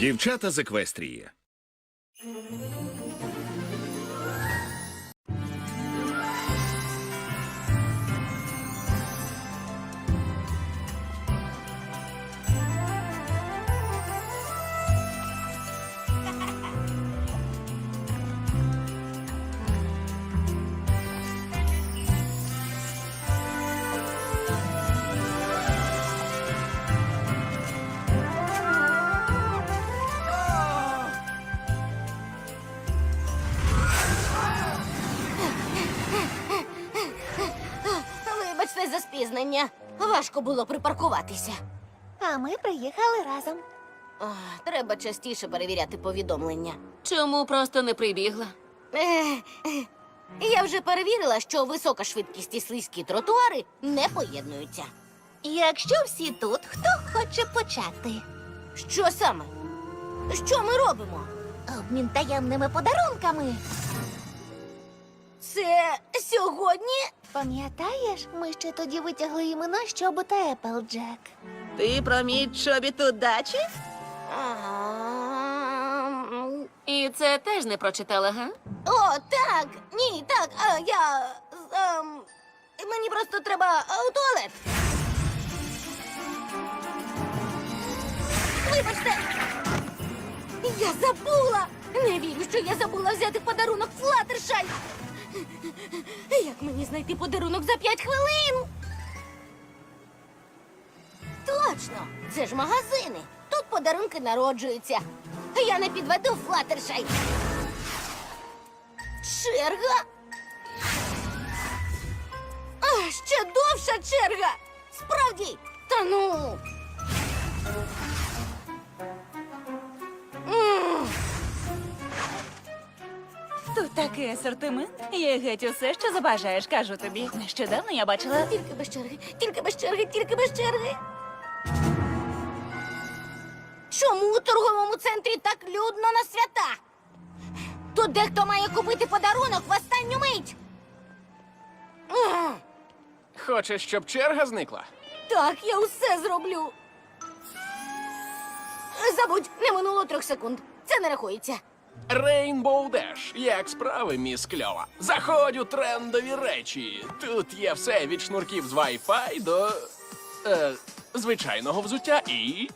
Дівчата з еквестрії. Вибачте за спізнення. Важко було припаркуватися. А ми приїхали разом. Ах, треба частіше перевіряти повідомлення. Чому просто не прибігла? Я вже перевірила, що висока швидкість і слизькі тротуари не поєднуються. Якщо всі тут, хто хоче почати? Що саме? Що ми робимо? Обмін таємними подарунками. Це сьогодні? Пам'ятаєш, ми ще тоді витягли імена щобота Еплджек. Ти про мій чобіт удачі? І це теж не прочитала, га? О, так. Ні, так. А, я. ем, мені просто треба е, у туалет. Вибачте. Я забула. Не вірю, що я забула взяти подарунок Флаттершай. Як мені знайти подарунок за п'ять хвилин? Точно, це ж магазини. Тут подарунки народжуються. Я не підведу Флаттершай. Черга? А, ще довша черга. Справді. Та ну. Тут такий асортимент. Є геть усе, що забажаєш, кажу тобі. Нещодавно я бачила. Тільки без черги, тільки без черги, тільки без черги. Чому у торговому центрі так людно на свята? Тут дехто має купити подарунок в останню мить. Хочеш, щоб черга зникла? Так, я усе зроблю. Забудь, не минуло трьох секунд. Це не рахується. Rainbow Dash. Як справи, міс Кльова? Заходь у трендові речі. Тут є все від шнурків з Wi-Fi до е, звичайного взуття і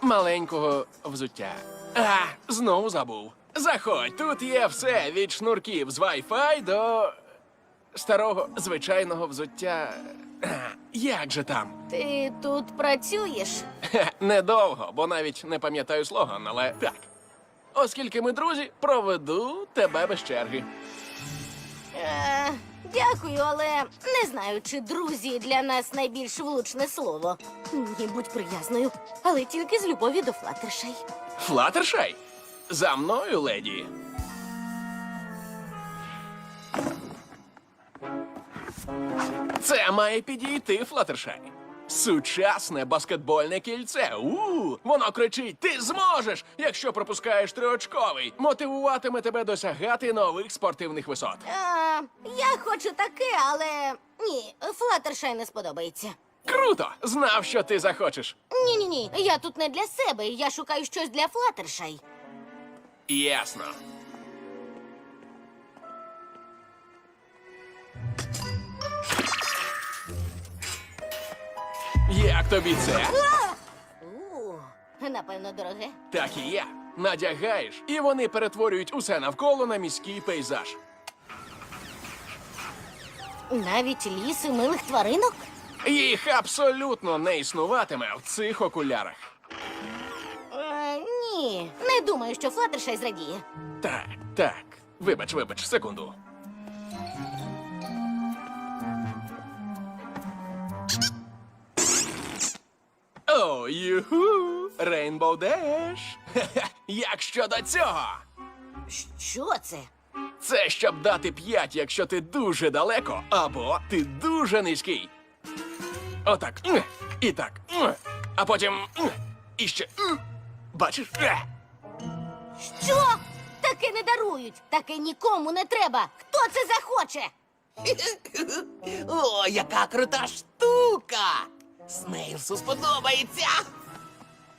маленького взуття. А, знову забув. Заходь, тут є все від шнурків з Wi-Fi до старого звичайного взуття. А, Як же там? Ти тут працюєш? Хе, Недовго, бо навіть не пам'ятаю слоган, але так. Оскільки ми друзі, проведу тебе без черги. Е, дякую, але не знаю, чи друзі для нас найбільш влучне слово. Ні, будь приязною, але тільки з любові до Флаттершай. Флаттершай? За мною, леді. Це має підійти, Флаттершай. Сучасне баскетбольне кільце. У, воно кричить: ти зможеш, якщо пропускаєш триочковий. Мотивуватиме тебе досягати нових спортивних висот. Е, я хочу таке, але ні, Флаттершай не сподобається. Круто! Знав, що ти захочеш. Ні, ні, ні. Я тут не для себе. Я шукаю щось для Флаттершай. Ясно. Як тобі це? Напевно, дороге. Так і є. Надягаєш, і вони перетворюють усе навколо на міський пейзаж. Навіть ліс і милих тваринок. Їх абсолютно не існуватиме в цих окулярах. Е, ні, не думаю, що Флаттершай зрадіє. Так, так. Вибач, вибач, секунду. Юху! Рейнбоу Деш! Як щодо цього? Що це? Це щоб дати п'ять, якщо ти дуже далеко, або ти дуже низький. Отак. І так. А потім. І ще. Бачиш? Що? Таке не дарують. Таке нікому не треба. Хто це захоче? О, яка крута штука! Снейлсу сподобається!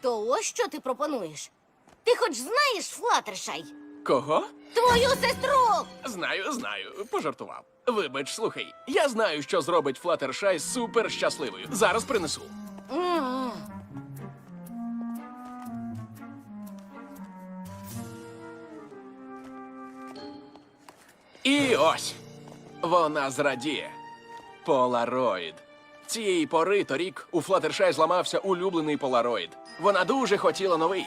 То ось що ти пропонуєш? Ти хоч знаєш Флатершай? Кого? Твою сестру! Знаю, знаю, пожартував. Вибач, слухай, я знаю, що зробить Флаттершай супер щасливою. Зараз принесу. М. І ось вона зрадіє. Полароїд. Цієї пори торік у Флаттершай зламався улюблений полароїд. Вона дуже хотіла новий.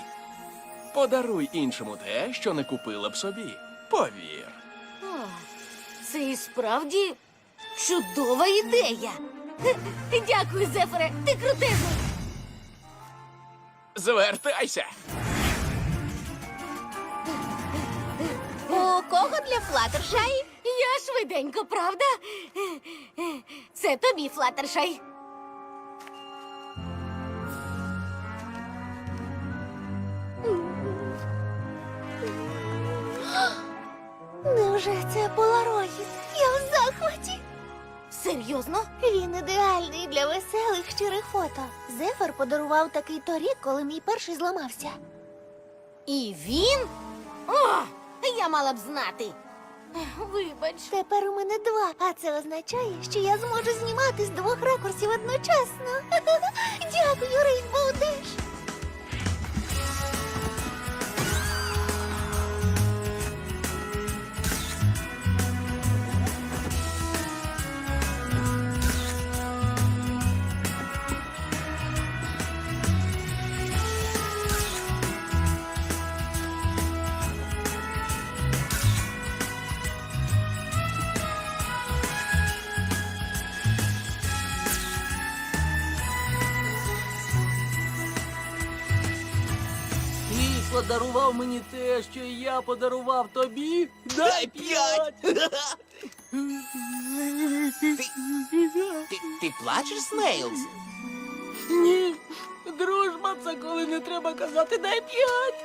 Подаруй іншому те, що не купила б собі. Повір. О, Це і справді чудова ідея. Дякую, Зефере, ти крутезний. Звертайся. У кого для Флаттершай? Я швиденько, правда? Це тобі, Флатершай. Невже це полароїд? Я в захваті. Серйозно? Він ідеальний для веселих щирих фото. Зефер подарував такий торік, коли мій перший зламався. І він? О, я мала б знати. Вибач. Тепер у мене два, а це означає, що я зможу знімати з двох ракурсів одночасно. подарував мені те, що я подарував тобі. Дай п'ять! Ти, ти плачеш, Снейлз? Ні. Дружба це коли не треба казати дай п'ять.